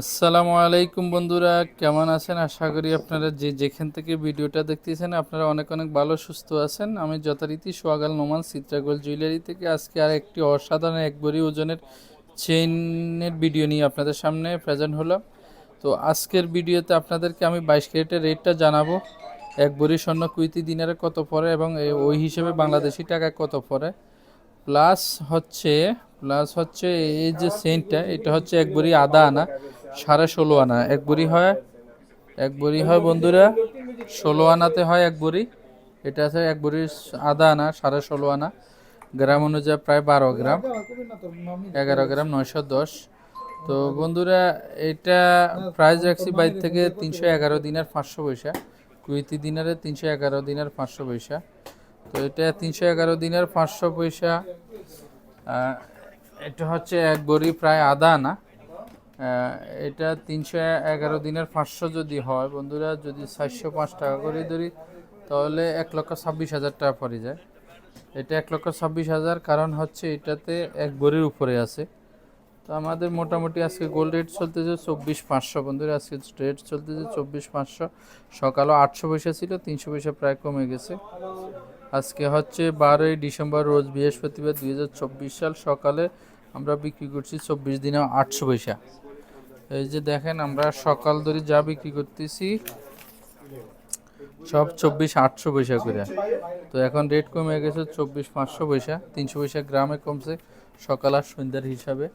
আসসালামু আলাইকুম বন্ধুরা, কেমন আছেন? আশা করি আপনারা যে যেখান থেকে ভিডিওটা দেখতেছেন, আপনারা অনেক অনেক ভালো, সুস্থ আছেন। আমি যথারীতি সোয়াগাল নোমান চিত্রাগোল জুয়েলারি থেকে আজকে আর একটি অসাধারণ একবারই ওজনের চেইনের ভিডিও নিয়ে আপনাদের সামনে প্রেজেন্ট হলাম। তো আজকের ভিডিওতে আপনাদেরকে আমি বাইশ ক্যারেটের রেটটা জানাব। এক বড়ি স্বর্ণ কুইতি দিনারে কত পড়ে এবং ওই হিসেবে বাংলাদেশি টাকা কত পড়ে? প্লাস হচ্ছে প্লাস হচ্ছে এই যে সেন্টটা, এটা হচ্ছে এক বড়ি আদা আনা। সাড়ে ষোলো আনা, এক বড়ি হয়, এক বড়ি হয় বন্ধুরা, ষোলো আনাতে হয় এক বড়ি, এটা আছে এক বড়ি আধা আনা, সাড়ে ষোলো আনা, গ্রাম অনুযায়ী প্রায় বারো গ্রাম, এগারো গ্রাম নয়শো দশ। তো বন্ধুরা, এটা প্রাইস রাখছি বাইর থেকে তিনশো এগারো দিনের পাঁচশো পয়সা, কুইতি দিনারে তিনশো এগারো দিনের পাঁচশো পয়সা। তো এটা তিনশো এগারো দিনের পাঁচশো পয়সা এটা হচ্ছে এক বড়ি প্রায় আদা আনা এটা তিনশো এগারো দিনের পাঁচশো যদি হয়, বন্ধুরা, যদি চারশো পাঁচ টাকা করে ধরি, তাহলে এক লক্ষ ছাব্বিশ হাজার টাকা পড়ে যায়। এটা এক লক্ষ ছাব্বিশ হাজার, কারণ হচ্ছে এটাতে এক বড়ির উপরে আছে। তো আমাদের মোটামুটি আজকে গোল্ড রেট চলতেছে চব্বিশ পাঁচশো, বন্ধুরা, আজকে রেট চলতেছে চব্বিশ পাঁচশো। সকালও আটশো পয়সা ছিল, তিনশো পয়সা প্রায় কমে গেছে। আজকে হচ্ছে বারোই ডিসেম্বর, রোজ বৃহস্পতিবার দুই হাজার চব্বিশ সাল সকালে আমরা বিক্রি করছি চব্বিশ দিনে আটশো পয়সা। এই যে দেখেন, আমরা সকাল ধরে যা বিক্রি করতেছি, সব চব্বিশ আটশো পয়সা করে। তো এখন রেট কমে গেছে চব্বিশ পাঁচশো পয়সা, তিনশো পয়সা গ্রামে কমছে সকাল আর সন্ধ্যার হিসাবে।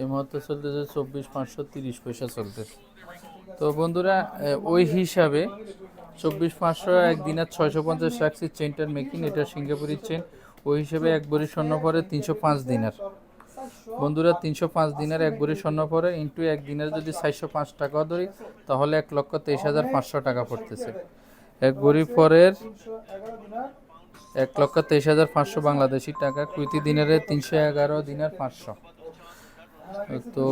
এই মুহূর্তে চলতেছে চব্বিশ পাঁচশো তিরিশ পয়সা চলতেছে। তো বন্ধুরা ওই হিসাবে চব্বিশ পাঁচশো একদিনের ছয়শো পঞ্চাশ রাখছি চেনটার মেকিং এটা সিঙ্গাপুরের চেন ওই হিসেবে এক বড়ি স্বর্ণ পরে তিনশো পাঁচ দিনের। বন্ধুরা তিনশো পাঁচ দিনের এক বড়ি স্বর্ণ পরে ইন্টু এক দিনের যদি চারশো পাঁচ টাকা ধরি তাহলে এক লক্ষ তেইশ হাজার পাঁচশো টাকা পড়তেছে। এক বড়ি পরের এক লক্ষ তেইশ হাজার পাঁচশো বাংলাদেশি টাকা কুইতি দিনের তিনশো এগারো দিনের পাঁচশো। তো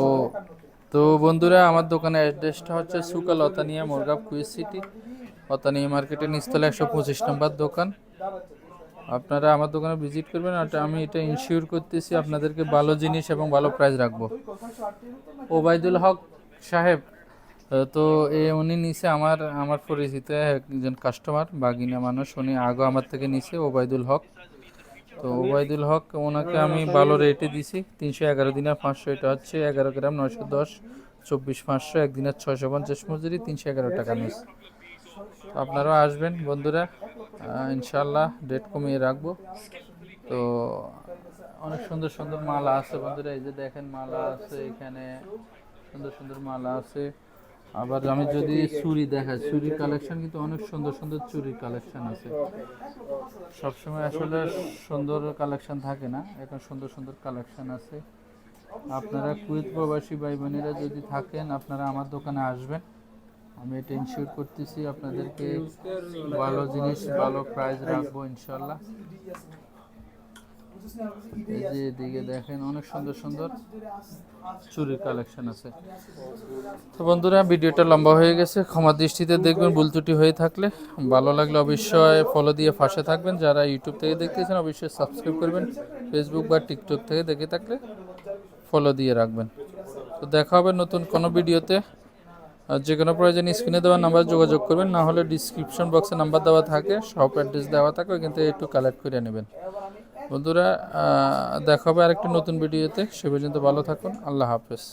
তো বন্ধুরা আমার দোকানের অ্যাড্রেসটা হচ্ছে সুকাল অতানিয়া মোরগাপ কুইজ সিটি অতানিয়া মার্কেটের নিচতলা একশো পঁচিশ নম্বর দোকান। আপনারা আমার দোকানে ভিজিট করবেন আর আমি এটা ইনশিওর করতেছি আপনাদেরকে ভালো জিনিস এবং ভালো প্রাইস রাখব। ওবায়দুল হক সাহেব তো এ উনি নিছে আমার আমার পরিচিত একজন কাস্টমার বাগিনা মানুষ। উনি আগো আমার থেকে নিছে ওবায়দুল হক। তো ওবায়দুল হক, ওনাকে আমি ভালো রেটে দিছি। তিনশো এগারো দিনের পাঁচশো, এটা হচ্ছে এগারো গ্রাম নয়শো দশ, চব্বিশ পাঁচশো একদিনের ছয়শো পঞ্চাশ মজুরি, তিনশো এগারো টাকা নিস আপনারাও আসবেন, বন্ধুরা। ইনশাল্লাহ ডেট কমিয়ে রাখব। তো অনেক সুন্দর সুন্দর মালা আছে, বন্ধুরা। এই যে দেখেন, মালা আছে এখানে। সুন্দর সুন্দর মালা আছে। আবার আমি যদি চুরি দেখাই চুরির কালেকশন কিন্তু অনেক সুন্দর সুন্দর চুরির কালেকশন আছে। সবসময় আসলে সুন্দর কালেকশন থাকে না, এখন সুন্দর সুন্দর কালেকশন আছে। আপনারা কুয়েত প্রবাসী ভাই বোনেরা যদি থাকেন, আপনারা আমার দোকানে আসবেন। আমি এটা ইনশিওর করতেছি আপনাদেরকে ভালো জিনিস, ভালো প্রাইস রাখব ইনশাল্লাহ এই যে এদিকে দেখেন, অনেক সুন্দর সুন্দর চুরির কালেকশন আছে। তো বন্ধুরা, ভিডিওটা লম্বা হয়ে গেছে, ক্ষমা দৃষ্টিতে দেখবেন, ভুল ত্রুটি হয়ে থাকলে। ভালো লাগলে অবশ্যই ফলো দিয়ে পাশে থাকবেন। যারা ইউটিউব থেকে দেখতেছেন অবশ্যই সাবস্ক্রাইব করবেন। ফেসবুক বা টিকটক থেকে দেখে থাকলে ফলো দিয়ে রাখবেন। তো দেখা হবে নতুন কোনো ভিডিওতে। যে কোনো প্রয়োজনে স্ক্রিনে দেওয়া নাম্বার যোগাযোগ করবেন, না হলে ডিসক্রিপশন বক্সে নাম্বার দেওয়া থাকে, সব অ্যাড্রেস দেওয়া থাকে কিন্তু একটু কালেক্ট করে নেবেন। বন্ধুরা দেখাবে দেখা হবে আরেকটি নতুন ভিডিওতে সে পর্যন্ত ভালো থাকুন, আল্লাহ হাফেজ।